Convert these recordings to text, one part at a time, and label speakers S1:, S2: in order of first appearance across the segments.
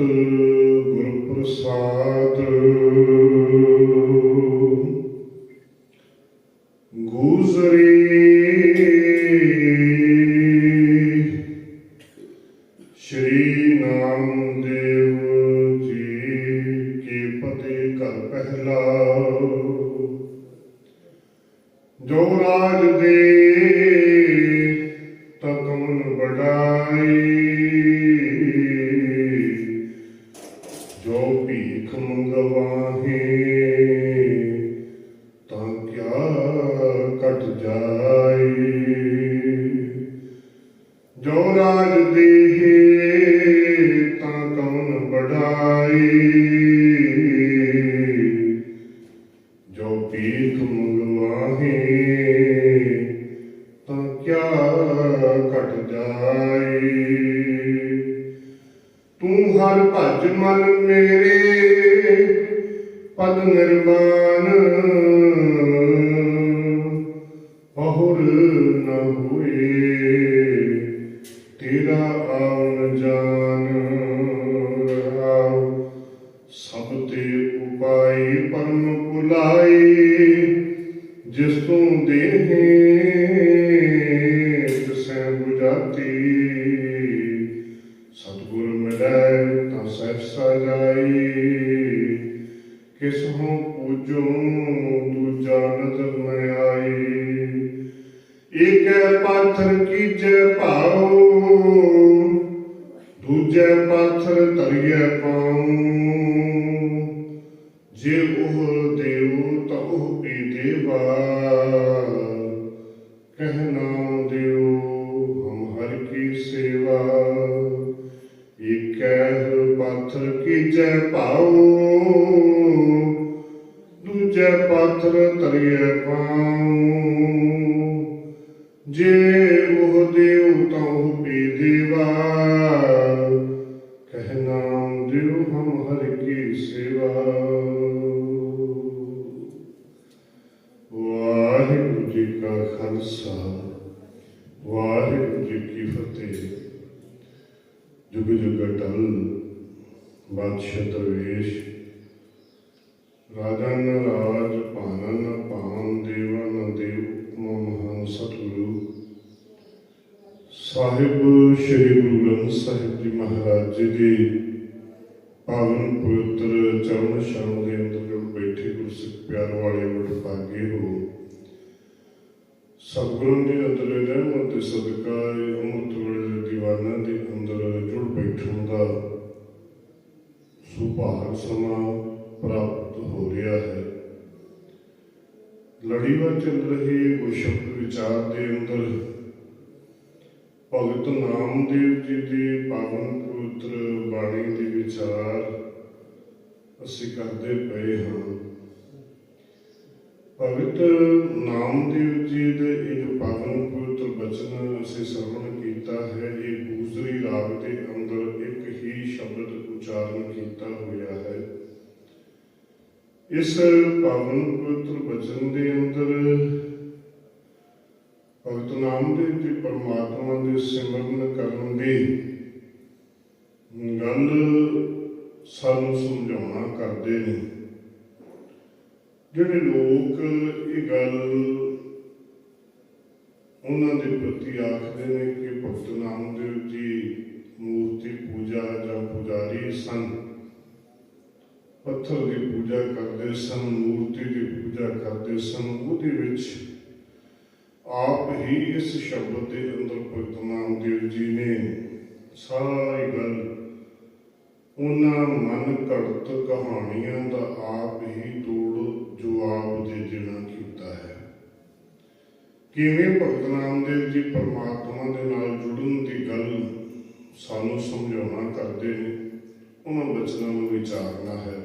S1: ਗੁਰ ਪ੍ਰਸਾਦ ਦੂਜਾ ਨਜ਼ਰ ਪਾਥਰ ਕੀਜੈ ਭਾਉ ਦੂਜੇ ਪਾਥਰ ਧਰਿਐ ਪਾਉ। ਜੇ ਉਹ ਜੁਗ ਜੁਗ ਅਟਲ ਬਾਦਸ਼ਾਹ ਦਰਵੇਸ਼। ਰਾਜਨ ਰਾਜ ਭਾਨਨ ਭਾਨ ਦੇਵਨ ਦੇਵ ਮਹਾਨ ਸਤਿਗੁਰੂ। ਸਾਹਿਬ, ਸ੍ਰੀ ਗੁਰੂ ਗ੍ਰੰਥ ਸਾਹਿਬ ਜੀ ਮਹਾਰਾਜ ਜੀ ਦੀ ਪਾਵਨ ਪਵਿੱਤਰ ਚਰਨ ਸ਼ਰਨ ਦੇ ਅੰਦਰ ਬੈਠੇ ਗੁਰਸਿੱਖ ਪਿਆਰ ਵਾਲੇ ਵਡਭਾਗੇ ਹੋ। ਸਤਿਗੁਰਾਂ ਦੇ ਅੰਦਰਲੇ ਰਹਿਮਤ ਤੇ ਸਦਕਾ ਇਹ ਅੰਮ੍ਰਿਤ ਵੇਲੇ ਦੀਵਾਨਾਂ ਦੇ ਅੰਦਰ ਬੈਠਣ ਦਾ ਸੁਭਾਗ ਸਮਾਂ ਪ੍ਰਾਪਤ ਹੋ ਰਿਹਾ ਹੈ। ਲੜੀਵਾਰ ਚੱਲ ਰਹੇ ਉਹ ਵਿਚਾਰ ਦੇ ਅੰਦਰ ਭਗਤ ਨਾਮਦੇਵ ਜੀ ਦੀ ਪਾਵਨ ਪਵਿੱਤਰ ਬਾਣੀ ਦੇ ਵਿਚਾਰ ਅਸੀਂ ਕਰਦੇ ਪਏ ਹਾਂ। ਭਗਤ ਨਾਮਦੇਵ ਜੀ ਦੇ ਇਹ ਪਾਵਨ ਪਵਿੱਤਰ ਬਚਨ ਅਸੀਂ ਸਰਵਣ ਕੀਤਾ ਹੈ। ਇਹ ਗੂਜਰੀ ਰਾਗ ਦੇ ਸ਼ਬਦ ਉਚਾਰਨ ਕੀਤਾ ਹੋਇਆ ਹੈ। ਇਸ ਪਾਵਨ ਪਵਿੱਤਰ ਬਚਨ ਦੇ ਅੰਦਰ ਭਗਤ ਨਾਮਦੇਵ ਜੀ ਪਰਮਾਤਮਾ ਦੇ ਸਿਮਰਨ ਕਰਨ ਦੀ ਗੱਲ ਸਾਨੂੰ ਸਮਝਾਉਣਾ ਕਰਦੇ ਨੇ। ਜਿਹੜੇ ਲੋਕ ਇਹ ਗੱਲ ਉਹਨਾਂ ਦੇ ਪ੍ਰਤੀ ਆਖਦੇ ਨੇ ਕਿ ਭਗਤ ਨਾਮ ਦੇਵ ਜੀ ਪੂਜਾ ਜਾਂ ਪੁਜਾਰੀ ਸਨ। ਪੱਥਰ ਦੀ ਪੂਜਾ ਕਰਦੇ ਸਨ, ਮੂਰਤੀ ਦੀ ਪੂਜਾ ਕਰਦੇ ਸਨ। ਉਹਦੇ ਵਿੱਚ ਆਪ ਹੀ ਇਸ ਸ਼ਬਦ ਦੇ ਅੰਦਰ ਭਗਤ ਨਾਮਦੇਵ ਜੀ ਨੇ ਸਾਰੀ ਗੱਲ ਉਹਨਾਂ ਮਨ ਘੜਤ ਕਹਾਣੀਆਂ ਦਾ ਆਪ ਹੀ ਤੋੜ ਜਵਾਬ ਦੇ ਦੇਣਾ ਕੀਤਾ ਹੈ। ਕਿਵੇਂ ਭਗਤ ਨਾਮਦੇਵ ਜੀ ਪਰਮਾਤਮਾ ਦੇ ਨਾਲ ਜੁੜਨ ਦੀ ਗੱਲ ਸਾਨੂੰ ਸਮਝਾਉਣਾ ਕਰਦੇ ਨੇ, ਉਹਨਾਂ ਬਚਨਾਂ ਨੂੰ ਵਿਚਾਰਨਾ ਹੈ।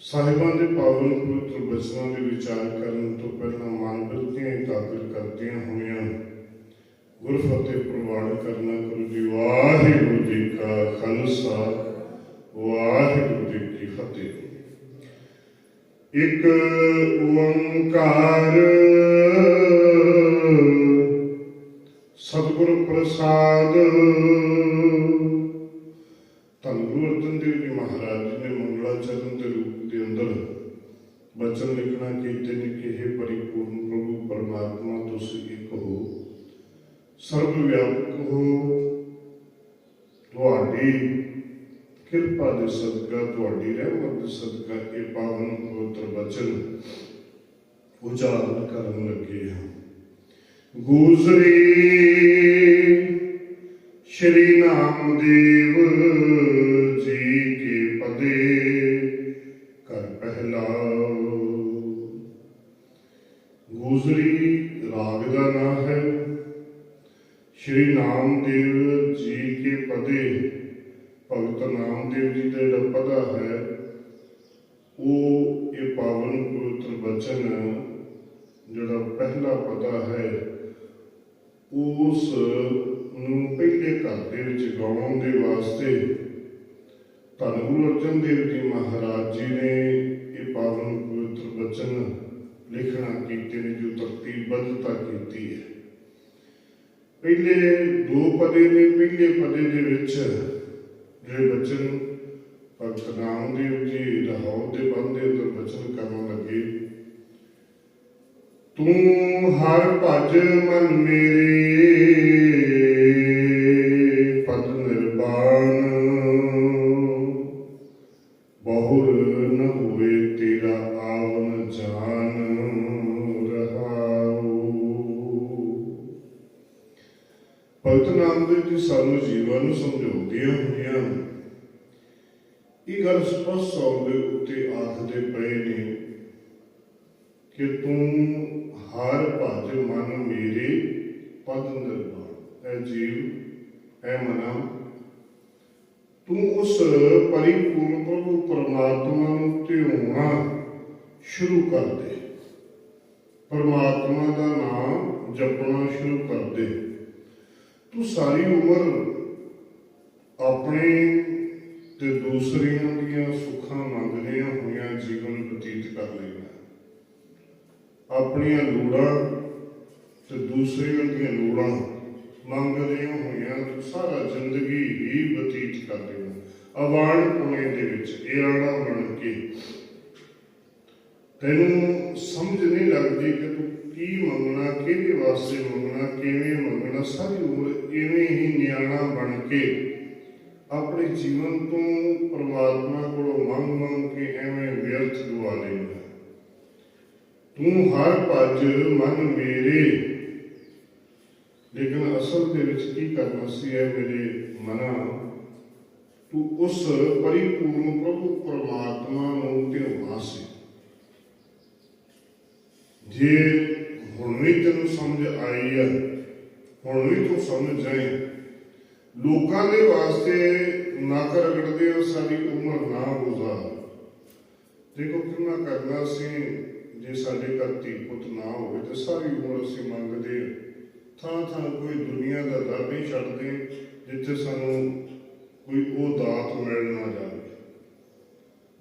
S1: ਸਾਹਿਬਾਂ ਦੇ ਪਾਵਨ ਪਵਿੱਤਰ ਬਚਨਾਂ ਦੇ ਵਿਚਾਰ ਕਰਨ ਤੋਂ ਪਹਿਲਾਂ ਮਨ ਬਿਰਤੀਆਂ ਇਕਾਗਰ ਕਰਦਿਆਂ ਹੋਇਆਂ ਗੁਰਫਤਿਹ ਪ੍ਰਵਾਨ ਕਰਨਾ ਗੁਰੂ ਜੀ, ਵਾਹਿਗੁਰੂ ਜੀ ਕਾ ਖਾਲਸਾ, ਵਾਹਿਗੁਰੂ ਜੀ ਕੀ ਫਤਿਹ। ਇੱਕ ਓੰਕਾਰ ਸਤਿਗੁਰ ਪ੍ਰਸਾਦ। ਧੰਨ ਗੁਰੂ ਅਰਜਨ ਦੇਵ ਜੀ ਮਹਾਰਾਜ ਜੀ ਨੇ ਮੰਗਲਾਚਰਨ ਦੇ ਰੂਪ ਦੇ ਅੰਦਰ ਬਚਨ ਲਿਖਣਾ, ਕੀਤੇ ਨੇ ਕਿ हे ਪਰਿਪੂਰਨ ਪ੍ਰਭੂ, ਪਰਮਾਤਮਾ ਤੁਸੀਂ ਇੱਕ ਹੋ। ਸਰਬ ਵਿਆਪਕ ਹੋ। ਤੁਹਾਡੀ ਕਿਰਪਾ ਦੇ ਸਦਕਾ, ਤੁਹਾਡੀ ਰਹਿਮਤ ਦੇ ਸਦਕਾ ਇਹ ਪਾਵਨ ਪਵਿੱਤਰ ਬਚਨ ਉਚਾਰਨ ਕਰਨ ਲੱਗੇ ਹਾਂ। ਗੁਜ਼ਰੀ ਸ਼੍ਰੀ ਨਾਮਦੇਵ ਜੀ ਕੇ ਪਦੇ ਕਰ ਪਹਿਲਾ ਗੁਜ਼ਰੀ ਰਾਗ ਦਾ ਨਾਮ ਹੈ। ਸ਼੍ਰੀ ਨਾਮਦੇਵ ਜੀ ਕੇ ਪਦੇ, ਭਗਤ ਨਾਮਦੇਵ ਜੀ ਦਾ ਜਿਹੜਾ ਪਦਾ ਹੈ। ਉਹ ਇਹ ਪਾਵਨ ਪਵਿੱਤਰ ਬਚਨ, ਜਿਹੜਾ ਪਹਿਲਾ ਪਦਾ ਹੈ। ਉਸ ਨੂੰ ਪਹਿਲੇ ਘਰ ਦੇ ਵਿੱਚ ਗਾਉਣ ਦੇ ਵਾਸਤੇ ਧੰਨ ਗੁਰੂ ਅਰਜਨ ਦੇਵ ਜੀ ਮਹਾਰਾਜ ਜੀ ਨੇ ਇਹ ਪਾਵਨ ਪਵਿੱਤਰ ਬਚਨ ਲਿਖਣਾ ਕੀਤੇ ਨੇ, ਜੋ ਤਰਤੀਬਬੱਧਤਾ ਕੀਤੀ ਹੈ। ਪਹਿਲੇ ਦੋ ਪਦੇ ਨੇ, ਪਹਿਲੇ ਪਦੇ ਦੇ ਵਿੱਚ ਜਿਹੜੇ ਬਚਨ ਭਗਤ ਨਾਮਦੇਵ ਜੀ, ਲਾਹੌਰ ਦੇ ਬੰਦ ਦੇ ਅੰਦਰ ਬਚਨ ਕਰਨ ਲੱਗੇ। ਤੂੰ ਹਰ ਭਜ ਮਨ ਮੇਰੇ, ਪਦ ਨਿਰਵਾਣ। ਬਹੁਰ ਨ ਹੋਏ ਤੇਰਾ ਆਵਨ ਜਾਨ, ਰਹਾਉ। ਭਗਤ ਨਾਮਦੇਵ ਜੀ ਸਾਨੂੰ ਜੀਵਨ ਨੂੰ ਸਮਝਾਉਂਦੀਆਂ ਹੋਈਆਂ ਇਹ ਗੱਲ ਸਪਸ਼ਟ ਤੌਰ ਦੇ ਉੱਤੇ ਆਖਦੇ ਪਏ ਨੇ ਕਿ ਤੂੰ ਹਰ ਭਜ ਮਨ ਮੇਰੇ ਪਦ ਨਿਰਵਾਣ ਐ ਜੀਵ ਐ ਮਨਾ। ਤੂੰ ਉਸ ਪਰਿਪੂਰਨ ਪ੍ਰਭੂ ਪਰਮਾਤਮਾ ਨੂੰ ਧਿਆਉਣਾ ਸ਼ੁਰੂ ਕਰ ਦੇ। ਪਰਮਾਤਮਾ ਦਾ ਨਾਮ ਜਪਣਾ ਸ਼ੁਰੂ ਕਰ ਦੇ। ਤੂੰ ਸਾਰੀ ਉਮਰ ਆਪਣੇ ਤੇ ਦੂਸਰਿਆਂ ਦੀਆਂ ਸੁੱਖਾਂ ਮੰਗਦੀਆਂ ਹੋਈਆਂ ਜੀਵਨ ਬਤੀਤ ਕਰ ਲੈਣਾ ਆਪਣੀਆਂ ਲੋੜਾਂ ਤੇ ਦੂਸਰਿਆਂ ਦੀਆਂ ਲੋੜਾਂ ਮੰਗਦਿਆਂ ਹੋਇਆਂ ਸਾਰਾ ਜ਼ਿੰਦਗੀ ਹੀ ਬਤੀਤ ਕਰ ਲੈਣਾ ਅਵਾਨ ਪੁਣੇ ਦੇ ਵਿੱਚ ਇਹ ਆਣਾ ਬਣ ਕੇ। ਤੈਨੂੰ ਸਮਝ ਨਹੀਂ ਲੱਗਦੀ ਕਿ ਤੂੰ ਕੀ ਮੰਗਣਾ, ਕਿਹਦੇ ਵਾਸਤੇ ਮੰਗਣਾ, ਕਿਵੇਂ ਮੰਗਣਾ, ਸਾਰੀ ਉਮਰ ਇਵੇਂ ਹੀ ਨਿਆਣਾ ਬਣ ਕੇ। ਆਪਣੇ ਜੀਵਨ ਤੋਂ ਪਰਮਾਤਮਾ ਕੋਲੋਂ ਮੰਗ ਮੰਗ ਕੇ ਐਵੇਂ ਵਿਅਰਥ ਦੁਆ ਲੈਂਦਾ। ਤੂੰ ਹਰ ਭਜ ਮਨ ਮੇਰੇ ਲੇਕਿਨ ਅਸਲ ਦੇ ਵਿੱਚ ਕੀ ਕਰਨਾ ਸੀ ਹੈ ਮੇਰੇ ਮਨਾ ਤੂੰ ਉਸ ਪਰਿਪੂਰਨ ਪ੍ਰਭੂ ਪਰਮਾਤਮਾ ਨੂੰ ਧਿਆਉਣਾ ਸੀ। ਜੇ ਹੁਣ ਵੀ ਤੈਨੂੰ ਸਮਝ ਆਈ ਹੈ ਹੁਣ ਵੀ ਤੂੰ ਸਮਝ ਜਾਏ ਲੋਕਾਂ ਦੇ ਵਾਸਤੇ ਨੱਕ ਰਗੜਦੇ ਹੋ ਸਾਡੀ ਉਮਰ ਨਾ ਗੁਜ਼ਾਰ। ਦੇਖੋ ਕਿੰਨਾ ਕਰਨਾ ਸੀ ਜੇ ਸਾਡੇ ਘਰ ਧੀ ਪੁੱਤ ਨਾ ਹੋਵੇ, ਤੇ ਸਾਰੀ ਉਮਰ ਅਸੀਂ ਮੰਗਦੇ ਹਾਂ ਥਾਂ ਥਾਂ ਕੋਈ ਦੁਨੀਆ ਦਾ ਦਰ ਨਹੀਂ ਛੱਡਦੇ ਜਿੱਥੇ ਸਾਨੂੰ ਕੋਈ ਉਹ ਦਾਤ ਮਿਲ ਨਾ ਜਾਵੇ।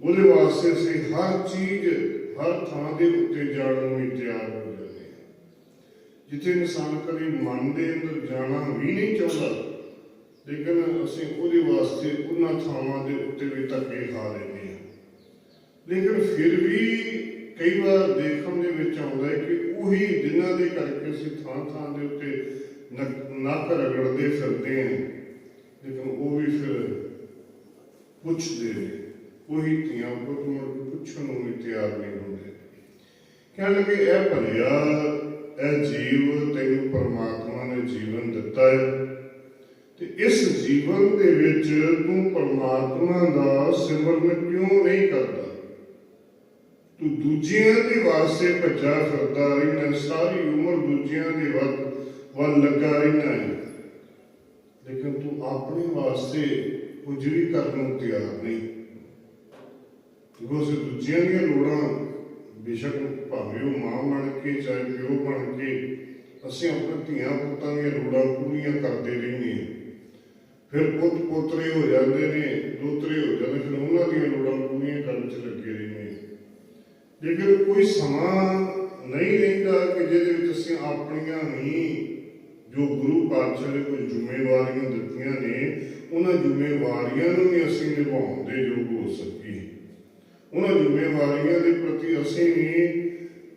S1: ਉਹਦੇ ਵਾਸਤੇ ਅਸੀਂ ਹਰ ਚੀਜ਼, ਹਰ ਥਾਂ ਦੇ ਉੱਤੇ ਜਾਣ ਨੂੰ ਵੀ ਤਿਆਰ ਹੋ ਜਾਂਦੇ ਹਾਂ। ਜਿੱਥੇ ਇਨਸਾਨ ਕਦੇ ਮਨ ਦੇ ਅੰਦਰ ਜਾਣਾ ਵੀ ਨਹੀਂ ਚਾਹੁੰਦਾ, ਲੇਕਿਨ ਅਸੀਂ ਉਹਦੇ ਵਾਸਤੇ ਉਹਨਾਂ ਥਾਵਾਂ ਦੇ ਉੱਤੇ ਵੀ ਧੱਕੇ ਖਾ ਲੈਂਦੇ ਹਾਂ। ਲੇਕਿਨ ਫਿਰ ਵੀ ਕਈ ਵਾਰ ਦੇਖਣ ਦੇ ਵਿੱਚ ਆਉਂਦਾ ਹੈ ਕਿ ਉਹੀ ਜਿਨ੍ਹਾਂ ਦੇ ਕਰਕੇ ਅਸੀਂ ਥਾਂ ਥਾਂ ਦੇ ਉੱਤੇ ਨੱਕ- ਨੱਕ ਰਗੜਦੇ ਫਿਰਦੇ ਹਾਂ। ਲੇਕਿਨ ਉਹ ਵੀ ਫਿਰ ਪੁੱਛਦੇ ਨੇ। ਉਹੀ ਧੀਆਂ ਪੁੱਤ ਮੁੜ ਪੁੱਛਣ ਨੂੰ ਵੀ ਤਿਆਰ ਨਹੀਂ ਹੁੰਦੇ। ਕਹਿਣ ਲੱਗੇ, ਇਹ ਭਲਿਆ, ਇਹ ਜੀਵ ਤੈਨੂੰ ਪਰਮਾਤਮਾ ਨੇ ਜੀਵਨ ਦਿੱਤਾ ਹੈ। ਤੇ ਇਸ ਜੀਵਨ ਦੇ ਵਿੱਚ ਤੂੰ ਪਰਮਾਤਮਾ ਦਾ ਸਿਮਰਨ ਕਿਉਂ ਨਹੀਂ ਕਰਦਾ? ਤੂੰ ਦੂਜਿਆਂ ਦੇ ਵਾਸਤੇ ਭੱਜਾ ਫਿਰਦਾ ਰਹਿਣਾ, ਸਾਰੀ ਉਮਰ ਦੂਜਿਆਂ ਦੇ ਵੱਲ ਵੱਲ ਲੱਗਾ ਰਹਿਣਾ ਹੈ। ਲੇਕਿਨ ਤੂੰ ਆਪਣੇ ਵਾਸਤੇ ਕੁਝ ਵੀ ਕਰਨ ਨੂੰ ਤਿਆਰ ਨਹੀਂ। ਕਿਉਂਕਿ ਦੂਜਿਆਂ ਦੀਆਂ ਲੋੜਾਂ, ਬੇਸ਼ੱਕ ਭਾਵੇਂ ਉਹ ਮਾਂ ਬਣ ਕੇ ਚਾਹੇ ਪਿਓ ਬਣ ਕੇ, ਅਸੀਂ ਆਪਣੇ ਧੀਆਂ ਪੁੱਤਾਂ ਦੀਆਂ ਲੋੜਾਂ ਪੂਰੀਆਂ ਕਰਦੇ ਰਹਿੰਦੇ ਹਾਂ। ਫਿਰ ਪੁੱਤ ਪੋਤਰੇ ਹੋ ਜਾਂਦੇ ਨੇ, ਦੋਤਰੇ ਹੋ ਜਾਂਦੇ ਫਿਰ ਉਹਨਾਂ ਦੀਆਂ ਲੋੜਾਂ ਪੂਰੀਆਂ ਕਰਨ 'ਚ ਲੱਗੇ ਰਹਿੰਦੇ ਹਾਂ ਲੇਕਿਨ ਕੋਈ ਸਮਾਂ ਨਹੀਂ ਰਹਿੰਦਾ ਕਿ ਜਿਹਦੇ ਵਿੱਚ ਅਸੀਂ ਆਪਣੀਆਂ ਹੀ ਜੋ ਗੁਰੂ ਪਾਤਸ਼ਾਹ ਨੇ ਕੋਈ ਜ਼ਿੰਮੇਵਾਰੀਆਂ ਦਿੱਤੀਆਂ ਨੇ, ਉਹਨਾਂ ਜ਼ਿੰਮੇਵਾਰੀਆਂ ਨੂੰ ਵੀ ਅਸੀਂ ਨਿਭਾਉਣ ਦੇ ਯੋਗ ਹੋ ਸਕੀਏ। ਉਹਨਾਂ ਜ਼ਿੰਮੇਵਾਰੀਆਂ ਦੇ ਪ੍ਰਤੀ ਅਸੀਂ ਵੀ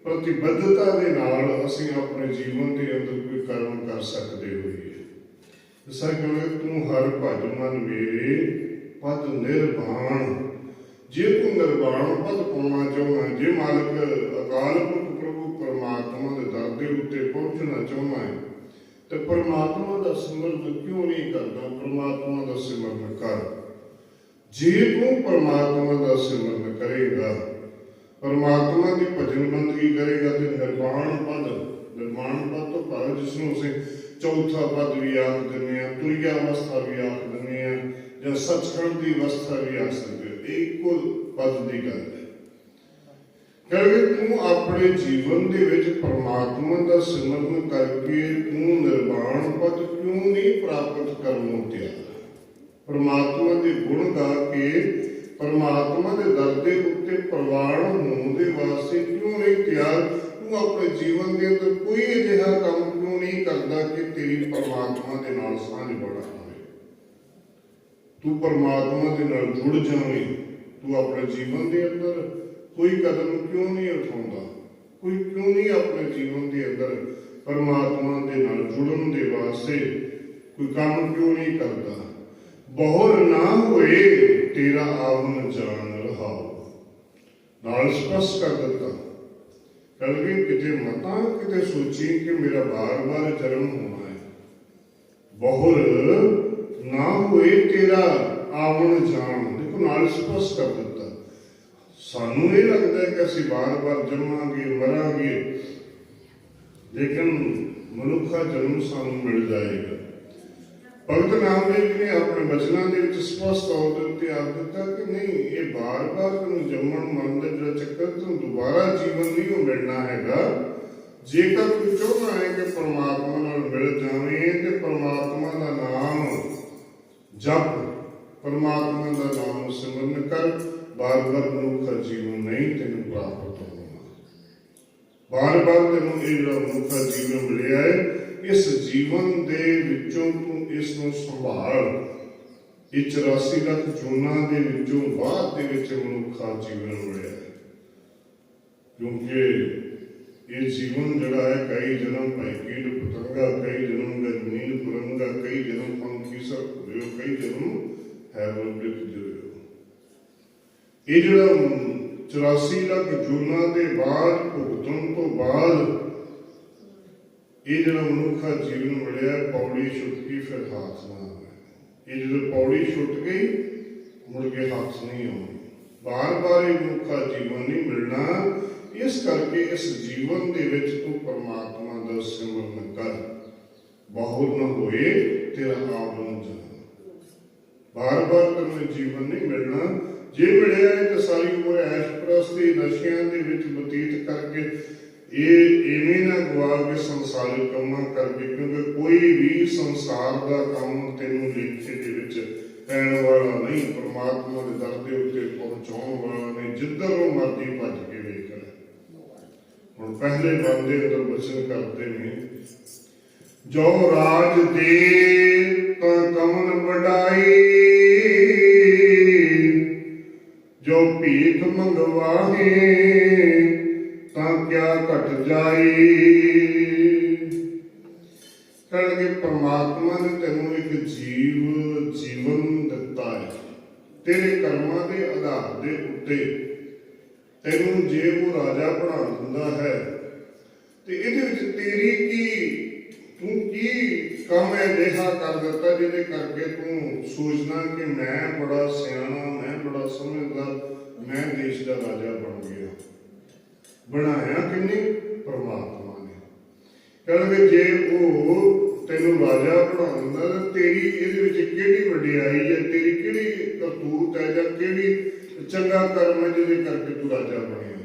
S1: ਪ੍ਰਤੀਬੱਧਤਾ ਦੇ ਨਾਲ ਅਸੀਂ ਆਪਣੇ ਜੀਵਨ ਦੇ ਅੰਦਰ ਕੋਈ ਕਰਮ ਕਰ ਸਕਦੇ ਹੋਈਏ। ਜਿਸਾ ਕਿ ਤੂੰ ਹਰ ਭਜ ਮਨ ਮੇਰੇ ਪਦ ਨਿਰਵਾਣ ਤੂੰ ਨਿਰਵਾਣ ਪਾਉਣਾ ਚਾਹੁੰਦਾ ਜੇ ਮਾਲਕ ਅਕਾਲ ਪੁਰਖ ਪ੍ਰਭੂ ਪਰਮਾਤਮਾ ਦੇ ਦਰ ਦੇ ਉੱਤੇ ਪਹੁੰਚਣਾ ਚਾਹੁੰਦਾ ਹੈ, ਤੇ ਪਰਮਾਤਮਾ ਦਾ ਸਿਮਰਨ ਕਿਉਂ ਨਹੀਂ ਕਰਦਾ? ਪਰਮਾਤਮਾ ਦਾ ਸਿਮਰਨ ਕਰ। ਜੇ ਤੂੰ ਪਰਮਾਤਮਾ ਦਾ ਸਿਮਰਨ ਕਰੇਗਾ, ਪਰਮਾਤਮਾ ਦੀ ਭਜਨ ਬੰਦਗੀ ਕਰੇਗਾ, ਤੇ ਨਿਰਵਾਣ ਪਦ ਨਿਰਵਾਣ ਪਦ ਤੋਂ ਭਾਵ ਜਿਸ ਨੂੰ ਅਸੀਂ ਚੌਥਾ ਪਦ ਵੀ ਆਖ ਦਿੰਦੇ ਆ ਤੁਰਿਆ ਅਵਸਥਾ ਵੀ ਆਖ ਦਿੰਦੇ ਆ ਜਾਂ ਸੱਚਖੰਡ ਦੀ ਅਵਸਥਾ ਵੀ ਆਖ ਸਕਦੇ ਹੋ ਇੱਕੋ ਪਦ ਦੀ ਗੱਲ ਹੈ। ਕਹਿੰਦੇ ਤੂੰ ਆਪਣੇ ਜੀਵਨ ਦੇ ਵਿੱਚ ਪਰਮਾਤਮਾ ਦਾ ਸਿਮਰਨ ਕਰਕੇ ਤੂੰ ਨਿਰਵਾਣ ਪਦ ਕਿਉਂ ਨਹੀਂ ਪ੍ਰਾਪਤ ਕਰਨ ਨੂੰ ਤਿਆਰ? ਪਰਮਾਤਮਾ ਦੇ ਗੁਣ ਗਾ ਕੇ ਪਰਮਾਤਮਾ ਦੇ ਦਰ ਦੇ ਉੱਤੇ ਪ੍ਰਵਾਨ ਹੋਣ ਦੇ ਵਾਸਤੇ ਕਿਉਂ ਨਹੀਂ ਤਿਆਰ? ਤੂੰ ਆਪਣੇ ਜੀਵਨ ਦੇ ਅੰਦਰ ਕੋਈ ਅਜਿਹਾ ਕੰਮ ਕਿਉਂ ਨਹੀਂ ਕਰਦਾ ਕਿ ਤੇਰੀ ਪਰਮਾਤਮਾ ਦੇ ਨਾਲ ਸਾਂਝ ਬਣਾ ਹੋਵੇ? ਤੂੰ ਪਰਮਾਤਮਾ ਦੇ ਨਾਲ ਜੁੜ ਜਾਵੇਂ। ਤੂੰ ਆਪਣੇ ਜੀਵਨ ਦੇ ਅੰਦਰ ਕੋਈ ਕਦਮ ਕਿਉਂ ਨਹੀਂ ਉਠਾਉਂਦਾ? ਕੋਈ ਕਿਉਂ ਨਹੀਂ ਆਪਣੇ ਜੀਵਨ ਦੇ ਅੰਦਰ ਪਰਮਾਤਮਾ ਦੇ ਨਾਲ ਜੁੜਨ ਦੇ ਵਾਸਤੇ ਕੋਈ ਕੰਮ ਕਿਉਂ ਨਹੀਂ ਕਰਦਾ? ਬਹੁਰ ਨਾ ਹੋਏ ਤੇਰਾ ਆਵਨ ਜਾਣ ਰਹਾਓ ਨਾਲ ਸਪਸ਼ਟ ਕਰ ਦਿੱਤਾ। ਕਲਗੀ ਕਿਤੇ ਮਤਾਂ, ਕਿਤੇ ਸੋਚੀ ਕਿ ਮੇਰਾ ਬਾਰ-ਬਾਰ ਜਨਮ ਹੋਣਾ ਹੈ। ਬਹੁਰ ਨਾ ਹੋਏ ਤੇਰਾ ਆਵਨ ਜਾਣ ਨਾਲ ਸਪਸ਼ਟ ਕਰ ਦਿੱਤਾ। ਸਾਨੂੰ ਇਹ ਲੱਗਦਾ ਹੈ ਕਿ ਅਸੀਂ ਬਾਰ-ਬਾਰ ਜੰਮਾਂਗੇ, ਮਰਾਂਗੇ, ਲੇਕਿਨ ਮਨੁੱਖਾ ਜਨਮ ਸਾਨੂੰ ਮਿਲ ਜਾਏਗਾ। ਭਗਤ ਨਾਮਦੇਵ ਜੀ ਨੇ ਆਪਣੇ ਬਚਨਾਂ ਦੇ ਵਿੱਚ ਸਪਸ਼ਟ ਤੌਰ ਦੇ ਉੱਤੇ ਆਖ ਦਿੱਤਾ ਕਿ ਨਹੀਂ, ਇਹ ਬਾਰ-ਬਾਰ ਤੈਨੂੰ ਜੰਮਣ ਮਰਨ ਦਾ ਜਿਹੜਾ ਚੱਕਰ ਤੈਨੂੰ ਦੁਬਾਰਾ ਜੀਵਨ ਨਹੀਂ ਉਹ ਮਿਲਣਾ ਹੈਗਾ। ਜੇਕਰ ਤੂੰ ਚਾਹੁੰਦਾ ਹੈ ਕਿ ਪਰਮਾਤਮਾ ਨਾਲ ਮਿਲ ਜਾਵੇਂ ਤੇ ਪਰਮਾਤਮਾ ਦਾ ਨਾਮ ਜਪ ਪਰਮਾਤਮਾ ਦਾ ਨਾਮ ਸਿਮਰਨ ਕਰ ਬਾਰ-ਬਾਰ ਮਨੁੱਖਾ ਜੀਵਨ ਨਹੀਂ, ਤੈਨੂੰ ਪ੍ਰਾਪਤ ਹੋਣਾ ਬਾਰ-ਬਾਰ ਤੈਨੂੰ ਇਹ ਜਿਹੜਾ ਮਨੁੱਖਾ ਜੀਵਨ ਮਿਲਿਆ ਹੈ, ਇਸ ਜੀਵਨ ਦੇ ਵਿੱਚੋਂ ਤੂੰ ਇਸ ਨੂੰ ਸੰਭਾਲ। ਇਹ 84 ਲੱਖ ਜੂਨਾਂ ਦੇ ਵਿੱਚੋਂ ਬਾਅਦ ਦੇ ਵਿੱਚ ਮਨੁੱਖਾ ਜੀਵਨ ਮਿਲਿਆ ਕਿਉਂਕਿ ਇਹ ਜੀਵਨ ਜਿਹੜਾ ਹੈ, ਕਈ ਜਨਮ ਭਾਈ ਪਤੰਗਾ, ਕਈ ਜਨਮ ਗਜ ਪੁਰੰਗਾ, ਕਈ ਜਨਮ ਪੰਖੀ ਸਰ ਕਈ ਜਨਮ ਹੈ ਬਲਿਕ ਜੁਇਓ ਇਹ ਜਿਹੜਾ 84 ਲੱਖ ਜੂਨਾਂ ਦੇ ਬਾਅਦ, ਭੁਗਤਣ ਤੋਂ ਬਾਅਦ ਇਹ ਜਿਹੜਾ ਮਨੁੱਖਾ ਜੀਵਨ ਮਿਲਿਆ, ਪੌੜੀ ਛੁੱਟ ਗਈ ਫਿਰ ਹੱਥ ਨਾ ਆਵੇ ਇਹ ਜਦੋਂ ਪੌੜੀ ਛੁੱਟ ਗਈ, ਮੁੜ ਕੇ ਹੱਥ ਨਹੀਂ ਆਉਣੀ ਬਾਰ-ਬਾਰ ਇਹ ਮਨੁੱਖਾ ਜੀਵਨ ਨਹੀਂ ਮਿਲਣਾ। ਇਸ ਕਰਕੇ ਇਸ ਜੀਵਨ ਦੇ ਵਿੱਚ ਤੂੰ ਪਰਮਾਤਮਾ ਦਾ ਸਿਮਰਨ ਕਰ। ਬਹੁਤ ਨਾ ਹੋਏ, ਤੇਰਾ ਆਵਨ ਜਾਣ। ਬਾਰ-ਬਾਰ ਤੈਨੂੰ ਜੀਵਨ ਨਹੀਂ ਮਿਲਣਾ। ਜੇ ਮਿਲਿਆ ਹੈ ਤਾਂ ਸਾਰੀ ਉਮਰ ਐਸ਼ ਪ੍ਰਸਤੀ ਨਸ਼ਿਆਂ ਦੇ ਵਿੱਚ ਬਤੀਤ ਕਰਕੇ ਇਹ ਇਵੇਂ ਨਾ ਗਵਾ ਕੇ ਸੰਸਾਰਿਕ ਕੰਮਾਂ ਕਰਕੇ ਕਿਉਂਕਿ ਕੋਈ ਵੀ ਸੰਸਾਰ ਦਾ ਕੰਮ ਤੈਨੂੰ ਲੇਖੇ ਦੇ ਵਿੱਚ ਪੈਣ ਵਾਲਾ ਨਹੀਂ। ਪਰਮਾਤਮਾ ਦੇ ਦਰ ਦੇ ਉੱਤੇ ਪਹੁੰਚਾਉਣ ਵਾਲਾ ਨੇ ਜਿੱਧਰ ਉਹ ਮਰਜ਼ੀ ਭੱਜ ਕੇ ਵੇਖ ਲੈ। ਹੁਣ ਪਹਿਲੇ ਬੰਦੇ ਅੰਦਰ ਬਚਨ ਕਰਦੇ ਨੇ, ਜੋ ਰਾਜ ਦੇ ਕਮਨ ਵਡਾਈ, ਜੋ ਭੀਖ ਮੰਗਵਾਹੇ, ਤਾਂ ਕਿਆ ਘਟ ਜਾਈ? ਕਹਿੰਦੇ ਪਰਮਾਤਮਾ ਨੇ ਤੈਨੂੰ ਇੱਕ ਜੀਵ ਜੀਵਨ ਦਿੱਤਾ ਹੈ। ਤੇਰੇ ਕਰਮਾਂ ਦੇ ਆਧਾਰ ਦੇ ਉੱਤੇ ਤੈਨੂੰ ਜੇ ਉਹ ਰਾਜਾ ਬਣਾ ਦਿੰਦਾ ਹੈ ਤੇ ਇਹਦੇ ਵਿੱਚ ਤੇਰੀ ਕੀ ਤੂੰ ਕੀ ਕੰਮ ਅਜਿਹਾ ਕਰ ਦਿੱਤਾ ਜਿਹਦੇ ਕਰਕੇ ਤੂੰ ਸੋਚਦਾ ਕਿ ਮੈਂ ਬੜਾ ਸਿਆਣਾ ਮੈਂ ਬੜਾ ਸਮਝਦਾਰ ਮੈਂ ਦੇਸ਼ ਦਾ ਰਾਜਾ ਬਣ ਗਿਆ ਬਣਾਇਆ ਕਿੰਨੇ ਪਰਮਾਤਮਾ ਨੇ। ਕਹਿੰਦੇ ਜੇ ਉਹ ਤੈਨੂੰ ਰਾਜਾ ਬਣਾ ਤਾਂ ਤੇਰੀ ਇਹਦੇ ਵਿੱਚ ਕਿਹੜੀ ਵਡਿਆਈ ਹੈ? ਤੇਰੀ ਕਿਹੜੀ ਕਰਤੂਤ ਹੈ ਜਾਂ ਕਿਹੜੀ ਚੰਗਾ ਕਰਮ ਹੈ ਜਿਹਦੇ ਕਰਕੇ ਤੂੰ ਰਾਜਾ ਬਣਿਆ?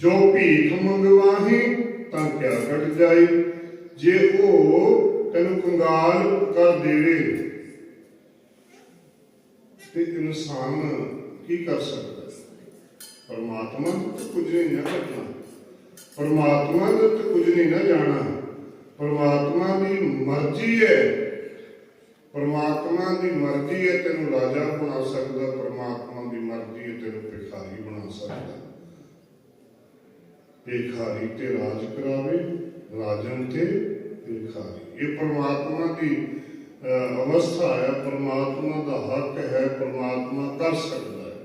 S1: ਜੋ ਭੀਖ ਮੰਗਵਾਹੀ ਤਾਂ ਕਿਆ ਘਟ ਜਾਈ ਜੇ ਉਹ ਤੈਨੂੰ ਕੰਗਾਲ ਕਰ ਦੇਵੇ ਤੇ ਇਨਸਾਨ ਕੀ ਕਰ ਸਕਦਾ ਹੈ? ਪਰਮਾਤਮਾ ਤੋਂ ਕੁਝ ਨਹੀਂ ਨਾ ਪਰਮਾਤਮਾ ਦੇ ਉੱਤੇ ਕੁਝ ਨਹੀਂ ਨਾ ਜਾਣਾ। ਪਰਮਾਤਮਾ ਦੀ ਮਰਜ਼ੀ ਹੈ। ਪਰਮਾਤਮਾ ਦੀ ਮਰਜ਼ੀ ਹੈ, ਤੈਨੂੰ ਰਾਜਾ ਬਣਾ ਸਕਦਾ। ਪਰਮਾਤਮਾ ਦੀ ਮਰਜ਼ੀ ਹੈ, ਤੈਨੂੰ ਭਿਖਾਰੀ ਬਣਾ ਸਕਦਾ। ਭਿਖਾਰੀ ਤੇ ਰਾਜ ਕਰਾਵੇ, ਰਾਜਨ ਤੇ ਭਿਖਾਰੀ। ਇਹ ਪਰਮਾਤਮਾ ਦੀ ਅਵਸਥਾ ਹੈ। ਪਰਮਾਤਮਾ ਦਾ ਹੱਕ ਹੈ, ਪਰਮਾਤਮਾ ਕਰ ਸਕਦਾ ਹੈ।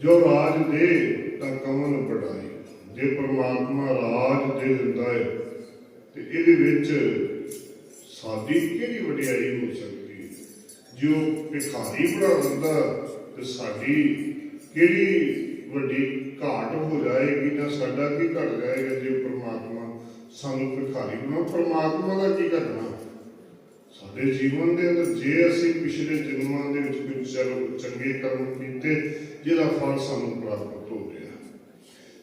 S1: ਜੋ ਰਾਜ ਦੇ, ਤਾਂ ਕਮਨ ਬੜਾਈ ਜੇ ਪਰਮਾਤਮਾ ਰਾਜ ਦੇ ਦਿੰਦਾ ਹੈ, ਤੇ ਇਹਦੇ ਵਿੱਚ ਸਾਡੀ ਕਿਹੜੀ ਵਡਿਆਈ ਹੋ ਸਕਦੀ ਹੈ? ਜੋ ਭਿਖਾਰੀ ਬਣਾ ਦਿੰਦਾ, ਤੇ ਸਾਡੀ ਕਿਹੜੀ ਵੱਡੀ ਘਾਟ ਹੋ ਜਾਏਗੀ ਜਾਂ ਸਾਡਾ ਕੀ ਘਟ ਜਾਏਗਾ ਜੇ ਪਰਮਾਤਮਾ ਸਾਨੂੰ ਭਿਖਾਰੀ ਬਣਾ? ਪਰਮਾਤਮਾ ਦਾ ਕੀ ਘਟਣਾ? ਸਾਡੇ ਜੀਵਨ ਦੇ ਅੰਦਰ ਜੇ ਅਸੀਂ ਪਿਛਲੇ ਜਨਮਾਂ ਦੇ ਵਿੱਚ ਕੁਝ ਚੰਗੇ ਕਰਮ ਕੀਤੇ, ਜਿਹਦਾ ਫਲ ਸਾਨੂੰ ਪ੍ਰਾਪਤ ਹੋਵੇ।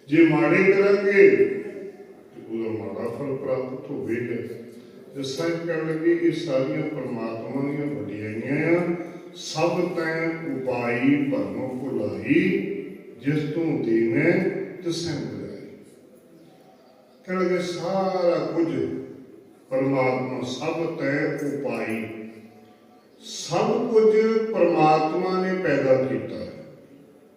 S1: ਜੇ ਮਾੜੇ ਕਰਾਂਗੇ ਉਹਦਾ ਮਾੜਾ ਫਲ ਪ੍ਰਾਪਤ ਹੋਵੇਗਾ। ਜਿਸ ਤਰ੍ਹਾਂ ਕਹਿਣ ਲੱਗੇ, ਇਹ ਸਾਰੀਆਂ ਪਰਮਾਤਮਾ ਦੀਆਂ ਵਡਿਆਈਆਂ ਆ। ਸਭ ਤੈ ਉਪਾਈ ਭਰਮ ਭੁਲਾਈ, ਜਿਸ ਤੋਂ ਦੇਵੇਂ ਤਿਸੈਂ ਬੁਲਾਈ। ਕਹਿਣ ਲੱਗੇ, ਸਾਰਾ ਕੁਝ ਪਰਮਾਤਮਾ, ਸਭ ਤੈ ਉਪਾਈ। ਸਭ ਕੁਝ ਪਰਮਾਤਮਾ ਨੇ ਪੈਦਾ ਕੀਤਾ।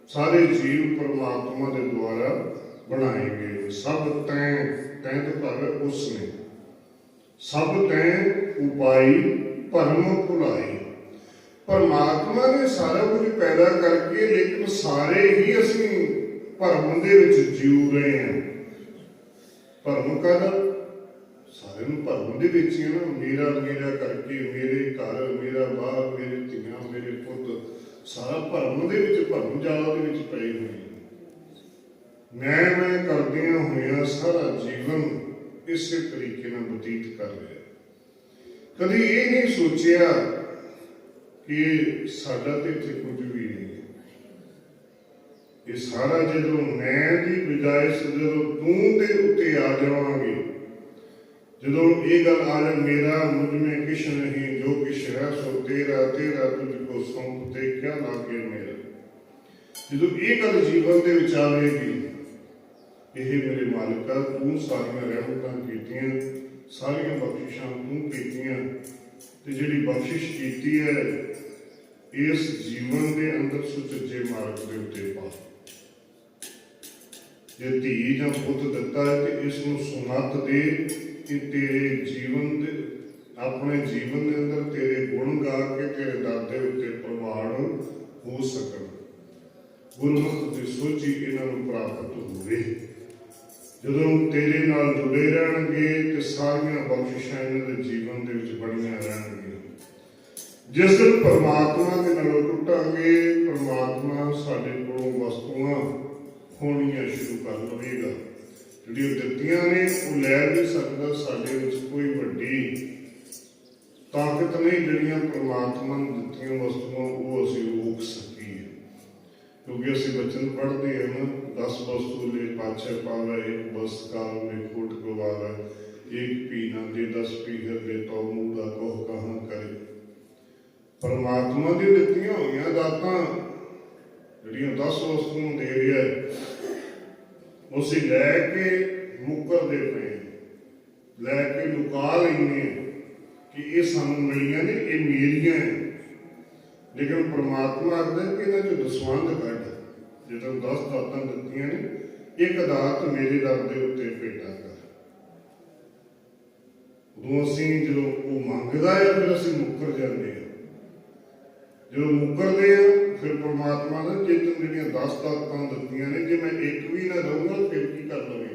S1: ਸਾਰੇ ਜੀਵ ਪਰਮਾਤਮਾ ਦੇ ਦੁਆਰਾ ਬਣਾਏ ਗਏ ਸਭ ਤੈ ਤੈ ਤੋਂ ਭਾਵ ਉਸ ਨੇ। ਸਭ ਤੈ ਉਪਾਈ, ਭਰਮ ਭੁਲਾਈ। ਪਰਮਾਤਮਾ ਨੇ ਸਾਰਾ ਕੁਝ ਪੈਦਾ ਕਰਕੇ, ਲੇਕਿਨ ਸਾਰੇ ਹੀ ਅਸੀਂ ਭਰਮ ਦੇ ਵਿੱਚ ਜੀਉ ਰਹੇ ਹਾਂ। ਭਰਮ ਕਾਹਦਾ? ਸਾਰਿਆਂ ਨੂੰ ਭਰਮ ਦੇ ਵਿੱਚ ਹੀ ਨਾ। ਮੇਰਾ ਮੇਰਾ ਕਰਕੇ ਮੇਰੇ ਘਰ, ਮੇਰਾ ਬਾਹਰ, ਮੇਰੇ ਧੀਆਂ, ਮੇਰੇ ਪੁੱਤ ਸਾਰਾ ਭਰਮ ਦੇ ਵਿੱਚ, ਭਰਮ ਜਾਲ ਦੇ ਵਿੱਚ ਪਏ ਹੋਏ ਮੈਂ ਮੈਂ ਕਰਦਿਆਂ ਹੋਇਆ ਸਾਰਾ ਜੀਵਨ ਇਸੇ ਤਰੀਕੇ ਨਾਲ ਬਤੀਤ ਕਰ ਰਿਹਾ। ਕਦੀ ਇਹ ਨਹੀਂ ਸੋਚਿਆ ਕਿ ਸਾਡਾ ਤੇ ਇੱਥੇ ਕੁਝ ਵੀ ਨਹੀਂ ਇਹ ਸਾਰਾ ਜਦੋਂ ਮੈਂ ਦੀ ਬਜਾਏ ਜਦੋਂ ਤੂੰ ਦੇ ਉੱਤੇ ਆ ਜਾਵਾਂਗੇ, ਜਦੋਂ ਇਹ ਗੱਲ ਆ ਜਾ ਮੇਰਾ ਮੁਝ ਮੇ ਕਿਛ ਨਹੀਂ योग इशरा सो तेरा तेरा तुझको सौंप ते क्या लागे मेरा ਜਦੋਂ ਇਹ ਗੱਲ ਜੀਵਨ ਦੇ ਵਿੱਚ ਆਵੇਗੀ ਇਹ ਮੇਰੇ ਮਾਲਕਾ, ਤੂੰ ਸਾਰੀਆਂ ਰਹਿਮਤਾਂ ਕੀਤੀਆਂ, ਸਾਰੀਆਂ ਬਖਸ਼ਿਸ਼ਾਂ ਤੂੰ ਕੀਤੀਆਂ, ਤੇ ਜਿਹੜੀ ਬਖਸ਼ਿਸ਼ ਕੀਤੀ ਹੈ, ਇਸ ਜੀਵਨ ਦੇ ਅੰਦਰ ਸੁਚੱਜੇ ਮਾਰਗ ਦੇ ਉੱਤੇ ਪਾ। ਜੇ ਧੀ ਜਾਂ ਪੁੱਤ ਦਿੱਤਾ ਹੈ, ਤੇ ਇਸ ਨੂੰ ਸੁਨਤ ਦੇ ਕਿ ਤੇਰੇ ਜੀਵਨ ਦੇ ਆਪਣੇ ਜੀਵਨ ਦੇ ਅੰਦਰ ਤੇਰੇ ਗੁਣ ਗਾ ਕੇ ਤੇਰੇ ਦਰ ਦੇ ਉੱਤੇ ਪ੍ਰਵਾਨ ਹੋ ਸਕਣ। ਗੁਰਮੁਖ ਦੀ ਸੋਚੀ ਇਹਨਾਂ ਨੂੰ ਪ੍ਰਾਪਤ ਹੋਵੇ। ਜਦੋਂ ਤੇਰੇ ਨਾਲ ਜੁੜੇ ਰਹਿਣਗੇ ਤੇ ਸਾਰੀਆਂ ਬਖਸ਼ਿਸ਼ਾਂ ਇਹਨਾਂ ਦੇ ਜੀਵਨ ਦੇ ਵਿੱਚ ਬਣੀਆਂ ਰਹਿਣਗੀਆਂ। ਜਿਸ ਦਿਨ ਪਰਮਾਤਮਾ ਦੇ ਨਾਲ ਟੁੱਟਾਂਗੇ, ਪਰਮਾਤਮਾ ਸਾਡੇ ਕੋਲੋਂ ਵਸਤੂਆਂ ਹੋਣੀਆਂ ਸ਼ੁਰੂ ਕਰ ਲਵੇਗਾ। ਜਿਹੜੀਆਂ ਦਿੱਤੀਆਂ ਨੇ, ਉਹ ਲੈ ਨਹੀਂ ਸਕਦਾ, ਸਾਡੇ ਵਿੱਚ ਕੋਈ ਵੱਡੀ ਤਾਕਤ ਨਹੀਂ ਜਿਹੜੀਆਂ ਪਰਮਾਤਮਾ ਨੇ ਦਿੱਤੀਆਂ ਵਸਤੂਆਂ, ਉਹ ਅਸੀਂ ਰੋਕ ਸਕੀਏ। ਕਿਉਂਕਿ ਅਸੀਂ ਬਚਨ ਪੜ੍ਹਦੇ ਹਾਂ ਨਾ 10 ਵਸਤੂ ਲੈ ਪਾਛੇ ਪਾਵੇ, ਇੱਕ ਬਸ ਕਾਲ ਮੇ ਕੋਟ ਗਵਾਵੇ, ਇੱਕ ਪੀਨਾ ਦੇ 10 ਪੀਹਰ ਦੇ ਤੋ ਮੂੜਾ ਕੋਹ ਕਹਾਂ ਕਰੇ। ਪਰਮਾਤਮਾ ਦੀ ਦਿੱਤੀਆਂ ਹੋਈਆਂ ਦਾਤਾਂ, ਜਿਹੜੀਆਂ 10 ਵਸਤੂਆਂ ਦੇ ਰਿਹਾ ਹੈ ਉਸੇ ਲੈ ਕੇ ਮੁਕਰਦੇ ਪਏ ਹਾਂ। ਲੈ ਕੇ ਲੁਕਾ ਲੈਂਦੇ ਹਾਂ। ਕਿ ਇਹ ਸਾਨੂੰ ਮਿਲੀਆਂ ਨੇ, ਇਹ ਮੇਰੀਆਂ ਹੈ। ਲੇਕਿਨ ਪ੍ਰਮਾਤਮਾ ਆਖਦਾ ਕਿ ਇਹਨਾਂ ਚੋਂ ਦਸਵੰਧ ਕੱਢ। ਜਦੋਂ 10 ਦਾਤਾਂ ਦਿੱਤੀਆਂ ਨੇ, ਇੱਕ ਦਾਤ ਮੇਰੇ ਦਰ ਦੇ ਉੱਤੇ ਭੇਟਾ ਕਰ। ਉਦੋਂ ਅਸੀਂ ਜਦੋਂ ਉਹ ਮੰਗਦਾ ਹੈ, ਫਿਰ ਅਸੀਂ ਮੁੱਕਰ ਜਾਂਦੇ ਹਾਂ। ਜਦੋਂ ਮੁੱਕਰਦੇ ਆ ਫਿਰ ਪ੍ਰਮਾਤਮਾ ਦਾ ਚੇਤਨ ਜਿਹੜੀਆਂ 10 ਦਾਤਾਂ ਦਿੱਤੀਆਂ ਨੇ, ਜੇ ਮੈਂ ਇੱਕ ਵੀ ਨਾ ਦਊਂਗਾ ਫਿਰ ਕੀ ਕਰ ਲਵੇਂਗਾ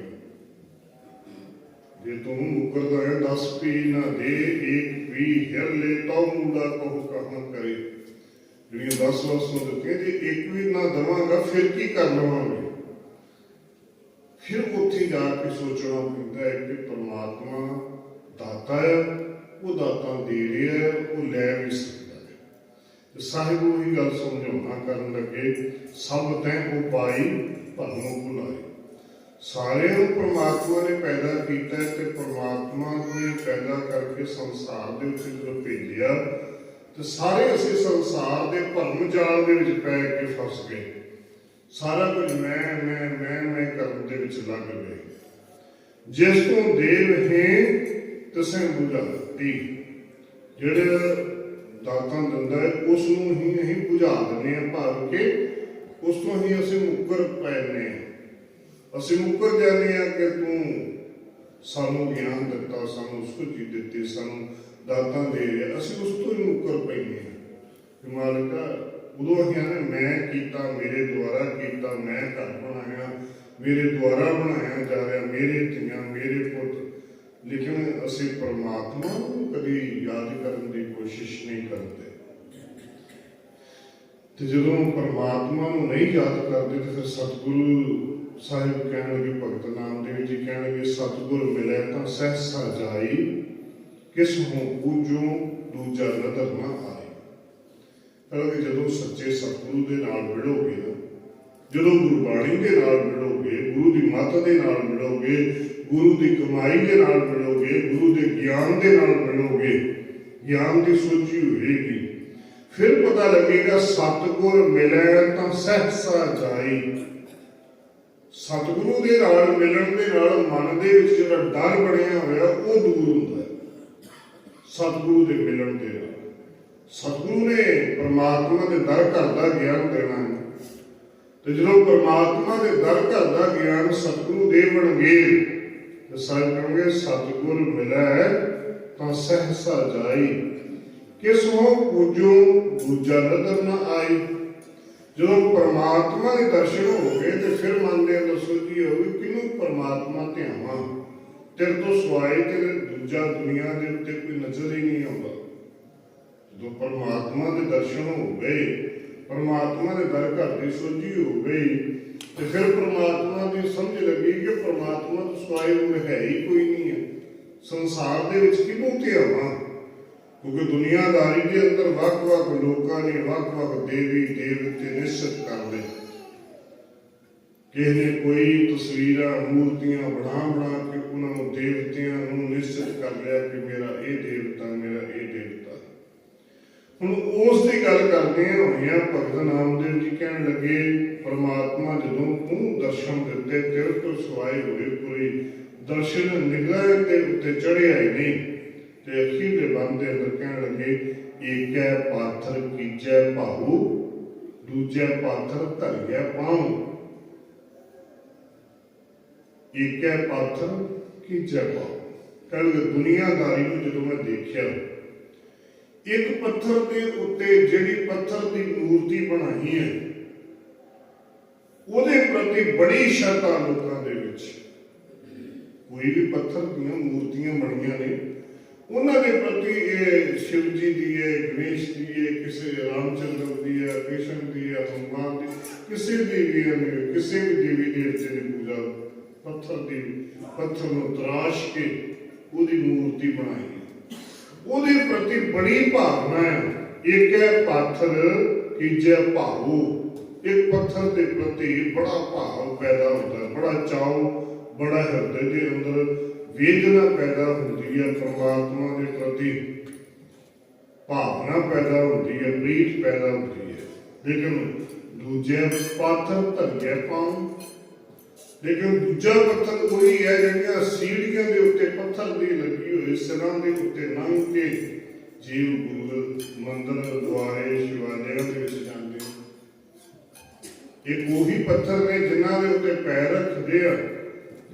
S1: ਜੇ ਤੂੰ ਮੁਕਰਦਾ ਹੈ 10 ਪੀ ਨਾ ਦੇ ਇੱਕ ਵੀ ਹਿਰ ਲੈ ਤੋ ਮੂੜਾ ਕਹੋ ਕਰੇ। ਜਿਹੜੀਆਂ 10 ਵਸਤੂਆਂ ਦਿੱਤੀਆਂ ਜੇ ਇੱਕ ਵੀ ਨਾ ਦਵਾਂਗਾ, ਫਿਰ ਕੀ ਕਰ ਲਵਾਂਗੇ? ਫਿਰ ਉੱਥੇ ਜਾ ਕੇ ਸੋਚਣਾ ਪੈਂਦਾ ਹੈ ਕਿ ਪਰਮਾਤਮਾ ਦਾਤਾ ਹੈ, ਉਹ ਦਾਤਾ ਦੇ ਰਿਹਾ ਹੈ, ਉਹ ਲੈ ਵੀ ਸਕਦਾ ਹੈ। ਤੇ ਸਾਹਿਬ ਉਹ ਹੀ ਗੱਲ ਸਮਝਾਉਣਾ ਕਰਨ ਲੱਗੇ, ਸਭ ਤੈ ਉਪਾਈ ਭਰਮੋਂ ਭੁਲਾਈ ਸਾਰਿਆਂ ਨੂੰ ਪ੍ਰਮਾਤਮਾ ਨੇ ਪੈਦਾ ਕੀਤਾ ਤੇ ਪ੍ਰਮਾਤਮਾ ਨੇ ਪੈਦਾ ਕਰਕੇ ਸੰਸਾਰ ਦੇ ਉੱਤੇ ਜਦੋਂ ਭੇਜਿਆ, ਤੇ ਸਾਰੇ ਅਸੀਂ ਸੰਸਾਰ ਦੇ ਭਰਮ ਜਾਲ ਦੇ ਵਿੱਚ ਪੈ ਕੇ ਫਸ ਗਏ। ਸਾਰਾ ਕੁਝ ਮੈਂ ਮੈਂ ਮੈਂ ਮੈਂ ਕਰਨ ਦੇ ਵਿੱਚ ਲੱਗ ਗਏ। ਜਿਸ ਤੋਂ ਦੇਵ ਹੈ ਤਸੇ ਬੁਝਾਤੀ ਜਿਹੜੇ ਦਾਤਾਂ ਦਿੰਦਾ ਹੈ, ਉਸ ਨੂੰ ਹੀ ਅਸੀਂ ਬੁਝਾ ਦਿੰਦੇ ਹਾਂ ਭਾਵ ਕਿ, ਉਸ ਤੋਂ ਹੀ ਅਸੀਂ ਮੁੱਕਰ ਪੈਨੇ ਹਾਂ। ਅਸੀਂ ਮੁੱਕਰ ਜਾਂਦੇ ਹਾਂ ਕਿ ਤੂੰ ਸਾਨੂੰ ਗਿਆਨ ਦਿੱਤਾ, ਸਾਨੂੰ ਸੁਝੀ ਦਿੱਤੀ, ਸਾਨੂੰ ਦਾਤਾਂ ਦੇ ਰਿਹਾ। ਅਸੀਂ ਉਸ ਤੋਂ ਹੀ ਮੁੱਕਰ ਪੈਨੇ ਹਾਂ। ਕਿ ਮਾਲਕਾ, ਉਦੋਂ ਅਸੀਂ ਆਨੇ ਮੈਂ ਕੀਤਾ, ਮੇਰੇ ਦੁਆਰਾ ਕੀਤਾ, ਮੈਂ ਘਰ ਬਣਾਇਆ, ਮੇਰੇ ਦੁਆਰਾ ਬਣਾਇਆ ਜਾ ਰਿਹਾ, ਮੇਰੇ ਧੀਆਂ, ਮੇਰੇ ਪੁੱਤ। ਲੇਕਿਨ ਅਸੀਂ ਪਰਮਾਤਮਾ ਨੂੰ ਕਦੀ ਯਾਦ ਕਰਨ ਦੀ ਕੋਸ਼ਿਸ਼ ਨਹੀਂ ਕਰਦੇ। ਤੇ ਜਦੋਂ ਪਰਮਾਤਮਾ ਨੂੰ ਨਹੀਂ ਯਾਦ ਕਰਦੇ, ਤੇ ਫਿਰ ਸਤਿਗੁਰੂ ਸਾਹਿਬ ਕਹਿਣਗੇ ਭਗਤ ਨਾਮਦੇਵ ਜੀ ਕਹਿਣਗੇ ਸਤਿਗੁਰ ਮਿਲੇ ਤਾਂ ਸਹਿਸਾ ਜਾਈ ਕਿਸ ਨੂੰ ਪੂਜੋ ਦੂਜਾ ਨਦਰ ਨਾ ਆਏ ਕਹਿੰਦੇ ਜਦੋਂ ਸੱਚੇ ਸਤਿਗੁਰੂ ਦੇ ਨਾਲ ਮਿਲੋਗੇ ਨਾ ਜਦੋਂ ਗੁਰਬਾਣੀ ਦੇ ਨਾਲ ਮਿਲੋਗੇ ਗੁਰੂ ਦੀ ਮੱਤ ਦੇ ਨਾਲ ਮਿਲੋਗੇ ਗੁਰੂ ਦੀ ਕਮਾਈ ਦੇ ਨਾਲ ਮਿਲੋਗੇ ਗੁਰੂ ਦੇ ਗਿਆਨ ਦੇ ਨਾਲ ਮਿਲੋਗੇ ਗਿਆਨ ਦੀ ਸੋਝੀ ਹੋਏਗੀ ਫਿਰ ਪਤਾ ਲੱਗੇਗਾ ਸਤਿਗੁਰ ਮਿਲੇ ਤਾਂ ਸਹਿਸਾ ਜਾਈ ਸਤਿਗੁਰੂ ਦੇ ਨਾਲ ਮਿਲਣ ਦੇ ਨਾਲ ਮਨ ਦੇ ਵਿੱਚ ਜਿਹੜਾ ਡਰ ਬਣਿਆ ਹੋਇਆ, ਉਹ ਦੂਰ ਹੁੰਦਾ ਹੈ। ਸਤਿਗੁਰੂ ਦੇ ਮਿਲਣ ਦੇ ਨਾਲ। ਸਤਿਗੁਰੂ ਨੇ ਪਰਮਾਤਮਾ ਦੇ ਦਰ ਘਰ ਦਾ ਗਿਆਨ ਦੇਣਾ ਹੈ। ਤੇ ਜਦੋਂ ਪਰਮਾਤਮਾ ਦੇ ਦਰ ਘਰ ਦਾ ਗਿਆਨ ਸਤਿਗੁਰੂ ਦੇਵਣਗੇ ਤੇ ਸਾਹਿਬ ਕਹੋਗੇ ਸਤਿਗੁਰ ਮਿਲੈ ਤਾਂ ਸਹਿਸਾ ਜਾਈ। ਕਿਸ ਹੋ ਪੂਜੋ, ਦੂਜਾ ਨਦਰ ਨਾ ਆਈ। ਜਦੋਂ ਪਰਮਾਤਮਾ ਦੇ ਦਰਸ਼ਨ ਹੋ ਗਏ ਤੇ ਫਿਰ ਮਨ ਦੇ ਅੰਦਰ ਸੋਚੀ ਹੋਵੇ ਕਿਨੂੰ ਪਰਮਾਤਮਾ ਧਿਆਵਾਂ ਤੇਰੇ ਤੋਂ ਸਿਵਾਏ ਤੇ ਦੂਜਾ ਦੁਨੀਆ ਦੇ ਉੱਤੇ ਕੋਈ ਨਜ਼ਰ ਹੀ ਨਹੀਂ ਆਉਂਦਾ। ਜਦੋਂ ਪਰਮਾਤਮਾ ਦੇ ਦਰਸ਼ਨ ਹੋ ਗਏ ਪਰਮਾਤਮਾ ਦੇ ਦਰ ਘਰ ਦੀ ਸੋਝੀ ਹੋ ਗਈ ਤੇ ਫਿਰ ਪਰਮਾਤਮਾ ਦੀ ਸਮਝ ਲੱਗੀ ਕਿ ਪਰਮਾਤਮਾ ਤੋਂ ਸਵਾਏ ਹੋਰ ਹੈ ਹੀ ਕੋਈ ਨਹੀਂ ਹੈ। ਸੰਸਾਰ ਦੇ ਵਿੱਚ ਕਿਹਨੂੰ ਧਿਆਵਾਂ ਕਿਉਂਕਿ ਦੁਨੀਆਦਾਰੀ ਦੇ ਅੰਦਰ ਵੱਖ-ਵੱਖ ਲੋਕਾਂ ਨੇ ਵੱਖ-ਵੱਖ ਦੇਵੀ ਦੇਵਤੇ ਨਿਸ਼ਚਿਤ ਕਰ ਲਏ। ਕਿਸੇ ਨੇ ਕੋਈ ਤਸਵੀਰਾਂ, ਮੂਰਤੀਆਂ ਬਣਾ ਬਣਾ ਕੇ ਉਹਨਾਂ ਨੂੰ ਦੇਵਤਿਆਂ ਨੂੰ ਨਿਸ਼ਚਿਤ ਕਰ ਲਿਆ ਕਿ ਮੇਰਾ ਇਹ ਦੇਵਤਾ, ਮੇਰਾ ਇਹ ਦੇਵਤਾ। ਹੁਣ ਉਸ ਦੀ ਗੱਲ ਕਰਦੇ ਹਾਂ ਹੋਈਆਂ ਭਗਤ ਨਾਮਦੇਵ ਜੀ ਕਹਿਣ ਲੱਗੇ, ਪਰਮਾਤਮਾ ਜਦੋਂ ਤੂੰ ਦਰਸ਼ਨ ਦਿੱਤੇ ਤੇਰੇ ਤੋਂ ਸਵਾਏ ਹੋਏ, ਕੋਈ ਦਰਸ਼ਨ ਨਿਗਾਹ ਦੇ ਉੱਤੇ ਚੜਿਆ ਹੀ ਨਹੀਂ। ਤੇ ਅਖੀਰ ਦੇ ਬੰਦ ਦੇ ਅੰਦਰ ਕਹਿਣ ਲੱਗੇ, ਏਕੈ ਪਾਥਰ, ਕੀਜੈ ਭਾਉ, ਦੂਜੈ ਪਾਥਰ ਧਰਿਆ ਪਾਉ। ਏਕੈ ਪਾਥਰ, ਕੀਜੈ ਭਾਉ। ਕਹਿੰਦੇ ਦੁਨੀਆਦਾਰੀ ਨੂੰ ਜਦੋਂ ਮੈਂ ਦੇਖਿਆ, ਇੱਕ ਪੱਥਰ ਦੇ ਉੱਤੇ ਜਿਹੜੀ ਪੱਥਰ ਦੀ ਮੂਰਤੀ ਬਣਾਈ ਹੈ, ਉਹਦੇ ਪ੍ਰਤੀ ਬੜੀ ਸ਼ਰਧਾ ਲੋਕਾਂ ਦੇ ਵਿੱਚ। ਕੋਈ ਵੀ ਪੱਥਰ ਦੀਆਂ ਮੂਰਤੀਆਂ ਬਣੀਆਂ ਨੇ ਉਹਨਾਂ ਦੇ ਪ੍ਰਤੀ ਇਹ ਸ਼ਿਵ ਜੀ ਦੀ ਹੈ ਗਣੇਸ਼ ਦੀ ਹੈ ਕਿਸੇ ਰਾਮਚੰਦਰ ਦੀ ਹੈ ਕ੍ਰਿਸ਼ਨ ਦੀ ਹੈ ਹਨੂਮਾਨ ਦੀ ਕਿਸੇ ਦੀ ਵੀ ਹੈ, ਕਿਸੇ ਵੀ ਦੇਵੀ ਦੇਵਤੇ ਦੀ ਪੂਜਾ ਪੱਥਰ ਦੀ ਪੱਥਰ ਨੂੰ ਤਰਾਸ਼ ਕੇ ਉਹਦੀ ਮੂਰਤੀ ਬਣਾਈ ਉਹਦੇ ਪ੍ਰਤੀ ਬੜੀ ਭਾਵਨਾ ਹੈ। ਇੱਕ ਹੈ ਪਾਥਰ ਤੀਜਾ ਭਾਉ। ਇੱਕ ਪੱਥਰ ਦੇ ਪ੍ਰਤੀ ਬੜਾ ਭਾਵ ਪੈਦਾ ਹੁੰਦਾ ਹੈ। ਬੜਾ ਚਾਉ ਬੜਾ ਹਿਰਦੇ ਦੇ ਅੰਦਰ ਵੇਦਨਾ ਪੈਦਾ ਹੁੰਦੀ ਹੈ ਪਰਮਾਤਮਾ ਦੇ ਪ੍ਰਤੀ ਭਾਵਨਾ ਪੈਦਾ ਹੁੰਦੀ ਹੈ ਪ੍ਰੀਤ ਪੈਦਾ ਹੁੰਦੀ ਹੈ ਲੇਕਿਨ ਦੂਜੇ ਪਾਥਰ ਧਰਕੇ ਪਾਉ ਲੇਕਿਨ ਦੂਜਾ ਪੱਥਰ ਉਹੀ ਹੈ ਜਿਹੜੀਆਂ ਸੀੜੀਆਂ ਦੇ ਉੱਤੇ ਪੱਥਰ ਦੀ ਲੱਗੀ ਹੋਈ ਸਿਰਾਂ ਦੇ ਉੱਤੇ ਲੰਘ ਕੇ ਜੀਵ, ਗੁਰੂ, ਮੰਦਰ, ਦੁਆਰੇ, ਸ਼ਿਵਾਲਿਆਂ ਦੇ ਵਿੱਚ ਜਾਂਦੇ ਇਹ ਉਹੀ ਪੱਥਰ ਨੇ ਜਿਨ੍ਹਾਂ ਦੇ ਉੱਤੇ ਪੈਰ ਰੱਖਦੇ ਆ।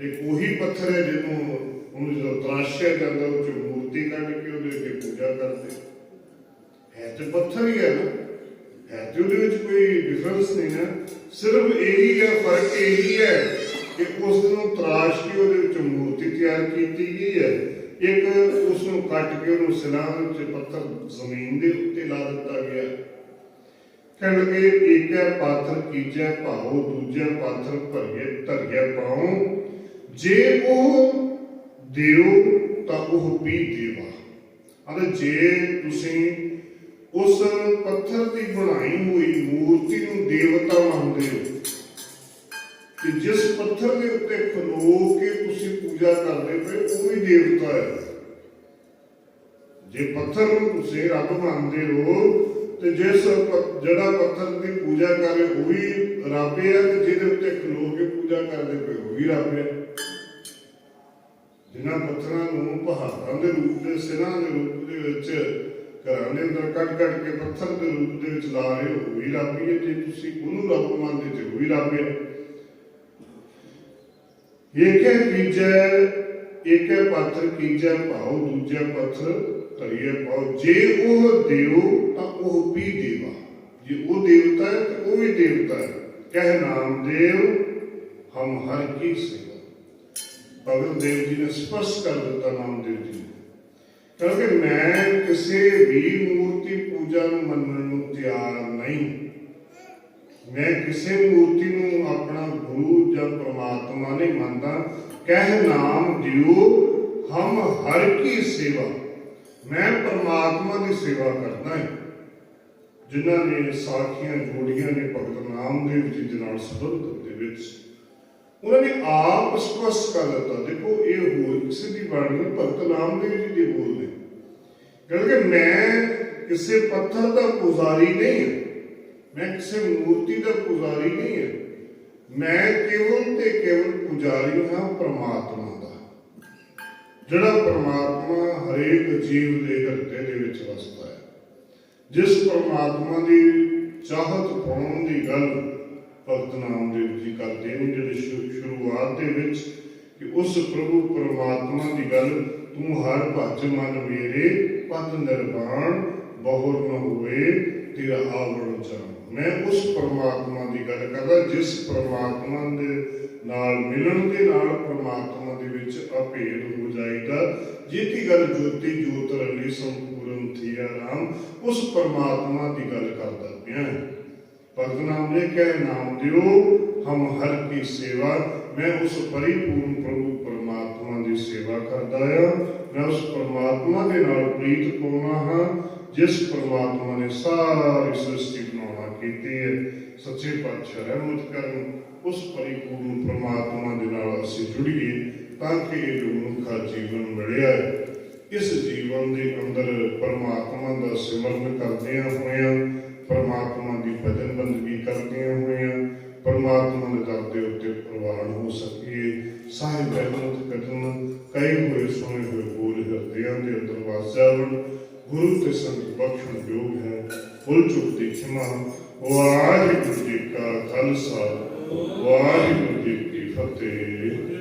S1: ਇਹ ਉਹੀ ਪੱਥਰ ਹੈ ਜਿਹਨੂੰ ਉਹਨੂੰ ਜਦੋਂ ਤਰਾਸ਼ਿਆ ਜਾਂਦਾ ਉਹ ਚ ਮੂਰਤੀ ਕੱਢ ਕੇ ਉਹਦੇ ਅੱਗੇ ਪੂਜਾ ਕਰਦੇ। ਹੈ ਤੇ ਪੱਥਰ ਹੀ ਹੈ ਨਾ। ਹੈ ਤੇ ਉਹਦੇ ਵਿੱਚ ਕੋਈ ਡਿਫਰੈਂਸ ਨਹੀਂ ਨਾ। ਸਿਰਫ ਇਹੀ ਹੈ ਫ਼ਰਕ ਇਹੀ ਹੈ ਕਿ ਉਸ ਨੂੰ ਤਰਾਸ਼ ਕੇ ਉਹਦੇ ਵਿੱਚ ਮੂਰਤੀ ਤਿਆਰ ਕੀਤੀ ਗਈ ਹੈ। ਇੱਕ ਉਸ ਨੂੰ ਕੱਟ ਕੇ ਉਹਨੂੰ ਸਿਲਾਂ ਦੇ ਪੱਥਰ ਜ਼ਮੀਨ ਦੇ ਉੱਤੇ ਲਾ ਦਿੱਤਾ ਗਿਆ। ਕਹਿਣ ਲੱਗੇ ਏਕੈ ਪਾਥਰ ਕੀਜੈ ਭਾਉ ਦੂਜੇ ਪਾਥਰ ਭਰਗੇ ਧਰਿਆ ਪਾਉ। ਜੇ ਉਹ ਦਿਓ ਤਾਂ ਉਹ ਵੀ ਦੇਵਾ। ਅਤੇ ਜੇ ਤੁਸੀਂ ਉਸ ਪੱਥਰ ਦੀ ਬਣਾਈ ਹੋਈ ਮੂਰਤੀ ਨੂੰ ਦੇਵਤਾ ਮੰਨਦੇ ਹੋ ਕਿ ਜਿਸ ਪੱਥਰ ਦੇ ਉੱਤੇ ਖਲੋ ਕੇ ਤੁਸੀਂ ਪੂਜਾ ਕਰਦੇ ਪਏ, ਉਹ ਵੀ ਦੇਵਤਾ ਹੈ। ਜੇ ਪੱਥਰ ਨੂੰ ਤੁਸੀਂ ਰੱਬ ਮੰਨਦੇ ਹੋ, ਤੇ ਜਿਸ ਜਿਹੜਾ ਪੱਥਰ ਦੀ ਪੂਜਾ ਕਰੇ, ਉਹ ਵੀ ਰੱਬ ਹੈ, ਤੇ ਜਿਹਦੇ ਉੱਤੇ ਖਲੋ ਕੇ ਪੂਜਾ ਕਰਦੇ ਪਏ, ਉਹ ਵੀ ਰੱਬ ਹੈ। ਜਿਨ੍ਹਾਂ ਪੱਥਰਾਂ ਨੂੰ ਪਹਾੜਾਂ ਦੇ ਰੂਪ ਦੇ, ਸਿਰਾਂ ਦੇ ਰੂਪ ਦੇ ਵਿੱਚ, ਘਰਾਂ ਦੇ ਅੰਦਰ ਕੱਢ ਕੱਢ ਕੇ ਪੱਥਰ ਦੇ ਰੂਪ ਦੇ ਵਿੱਚ ਲਾ ਰਹੇ ਹੋ ਵੀ ਰੱਬ ਹੀ ਤੁਸੀਂ ਉਹਨੂੰ ਰੱਬ ਮੰਨਦੇ ਤੇ ਵੀ ਰੱਬ ਏਕੇ ਕੀਜੈ ਏਕੇ ਪੱਥਰ ਕੀਜੈ ਭਾਉ, ਦੂਜੇ ਪੱਥਰ ਧਰਿਏ ਭਾਉ। ਜੇ ਉਹ ਦੇਵ, ਤਾਂ ਉਹ ਵੀ ਦੇਵਾ। ਜੇ ਉਹ ਦੇਵਤਾ ਹੈ, ਤਾਂ ਉਹ ਵੀ ਦੇਵਤਾ ਹੈ। ਕਹਿ ਨਾਮ ਦੇਵ ਹਮ ਹਰ ਕੀ ਸੇਵਾ। ਭਗਤ ਦੇਵ ਜੀ ਨੇ ਸਪਸ਼ਟ ਕਰ ਦਿੱਤਾ ਨਾਮਦੇਵ ਜੀ ਕਿਉਂਕਿ ਮੈਂ ਕਿਸੇ ਵੀ ਮੂਰਤੀ ਪੂਜਾ ਨੂੰ ਮੰਨਣ ਨੂੰ ਤਿਆਰ ਨਹੀਂ। ਮੈਂ ਕਿਸੇ ਮੂਰਤੀ ਨੂੰ ਆਪਣਾ ਗੁਰੂ ਜਾਂ ਪ੍ਰਮਾਤਮਾ ਨਹੀਂ ਮੰਨਦਾ। ਕਹਿ ਨਾਮ ਦਿਓ, ਹਮ ਹਰ ਕੀ ਸੇਵਾ। ਮੈਂ ਪਰਮਾਤਮਾ ਦੀ ਸੇਵਾ ਕਰਦਾ ਹਾਂ। ਜਿਨ੍ਹਾਂ ਨੇ ਸਾਖੀਆਂ ਜੋੜੀਆਂ ਨੇ ਭਗਤ ਨਾਮਦੇਵ ਜੀ ਦੇ ਨਾਲ ਸੰਬੰਧ ਦੇ ਵਿੱਚ ਉਹਨਾਂ ਨੇ ਆਪ ਸਪਸ਼ਟ ਕਰ ਦਿੱਤਾ। ਦੇਖੋ, ਇਹ ਹੋਰ ਕਿਸੇ ਦੀ ਬਾਣੀ ਨਹੀਂ ਭਗਤ ਨਾਮਦੇਵ ਜੀ ਦੀ ਬੋਲਦੇ ਕਿਉਂਕਿ ਮੈਂ ਕਿਸੇ ਪੱਥਰ ਦਾ ਪੁਜਾਰੀ ਨਹੀਂ ਹਾਂ। ਮੈਂ ਕਿਸੇ ਮੂਰਤੀ ਦਾ ਪੁਜਾਰੀ ਨਹੀਂ ਹਾਂ। ਮੈਂ ਕੇਵਲ ਤੇ ਕੇਵਲ ਪੁਜਾਰੀ ਹਾਂ, ਪ੍ਰਮਾਤਮਾ ਦਾ। ਜਿਹੜਾ ਪ੍ਰਮਾਤਮਾ ਹਰੇਕ ਜੀਵ ਦੇ ਹਿਰਦੇ ਦੇ ਵਿੱਚ ਵਸਦਾ ਹੈ। ਜਿਸ ਪ੍ਰਮਾਤਮਾ ਦੀ ਚਾਹਤ ਪਾਉਣ ਦੀ ਗੱਲ ਭਗਤ ਨਾਮਦੇਵ ਜੀ ਕਰਦੇ ਨੇ ਜਿਹੜੇ ਸ਼ੁਰੂਆਤ ਦੇ ਵਿੱਚ ਕਿ ਉਸ ਪ੍ਰਭੂ ਪਰਮਾਤਮਾ ਦੀ ਗੱਲ, ਤੂੰ ਹਰ ਭਜ ਮਨ ਮੇਰੇ ਪਦ ਨਿਰਵਾਣ, ਬਹੁਰ ਨ ਹੋਵੇ ਤੇਰਾ ਆਵਰਣ ਜਾਣ। ਮੈਂ ਉਸ ਪਰਮਾਤਮਾ ਦੀ ਗੱਲ ਕਰਦਾ, ਜਿਸ ਪਰਮਾਤਮਾ ਦੇ ਨਾਲ ਮਿਲਣ ਦੇ ਨਾਲ ਪਰਮਾਤਮਾ ਦੇ ਵਿੱਚ ਅਭੇਦ ਹੋ ਜਾਏਗਾ ਜਿਹਦੀ ਗੱਲ ਜੋਤੀ ਜੋਤ ਰਲੀ ਸੰਪੂਰਨ ਥੀਆ ਰਾਮ ਉਸ ਪਰਮਾਤਮਾ ਦੀ ਗੱਲ ਕਰਦਾ ਪਿਆ। ਹਾਂ। ਭਗਤ ਨਾਮ ਨੇ ਕਹਿ ਨਾਮ ਦਿਓ ਹਮ ਹਰ ਕੀ ਸੇਵਾ ਮੈਂ ਉਸ ਪਰਿਪੂਰਨ ਪ੍ਰਭੂ ਪਰਮਾਤਮਾ ਦੀ ਸੇਵਾ ਕਰਦਾ ਹਾਂ ਮੈਂ ਉਸ ਪਰਮਾਤਮਾ ਦੇ ਹਾਂ ਜਿਸ ਪਰਮਾਤਮਾ ਨੇ ਸਾਰੀ ਸ੍ਰਿਸ਼ਟੀ ਬਣਾਉਣਾ ਕੀਤੀ ਹੈ ਸੱਚੇ ਪਾਤਸ਼ਾਹ ਰਹਿਮਤ ਕਰਨ ਉਸ ਪਰਿਪੂਰਨ ਪਰਮਾਤਮਾ ਦੇ ਨਾਲ ਅਸੀਂ ਜੁੜੀਏ ਤਾਂ ਕਿ ਇਹ ਜੋ ਮਨੁੱਖਾ ਜੀਵਨ ਮਿਲਿਆ ਹੈ ਇਸ ਜੀਵਨ ਦੇ ਅੰਦਰ ਪਰਮਾਤਮਾ ਦਾ ਸਿਮਰਨ ਕਰਦਿਆਂ ਹੋਇਆਂ ਪਰਮਾਤਮਾ ਦੀ ਭਜਨ ਬੰਦਗੀ ਕਰਦਿਆਂ ਹੋਇਆਂ ਪਰਮਾਤਮਾ ਦੇ ਦਰ ਦੇ ਉੱਤੇ ਪ੍ਰਵਾਨ ਹੋ ਸਕੀਏ। ਸਾਹਿਬ ਰਹਿਮਤ ਕਰਨ ਕਈ ਹੋਏ ਸੁਣੇ ਹੋਏ ਬੋਲ ਹਿਰਦਿਆਂ ਦੇ ਅੰਦਰ ਵਸ ਜਾਵਣ ਗੁਰੂ ਤੇ ਸੰਗਤ ਬਖਸ਼ਣ ਯੋਗ ਹੈ ਫੁੱਲ ਚੁੱਕ ਦੀ ਖਿਮਾ। ਵਾਹਿਗੁਰੂ ਜੀ ਕਾ ਖਾਲਸਾ, ਵਾਹਿਗੁਰੂ ਜੀ ਕੀ ਫਤਿਹ।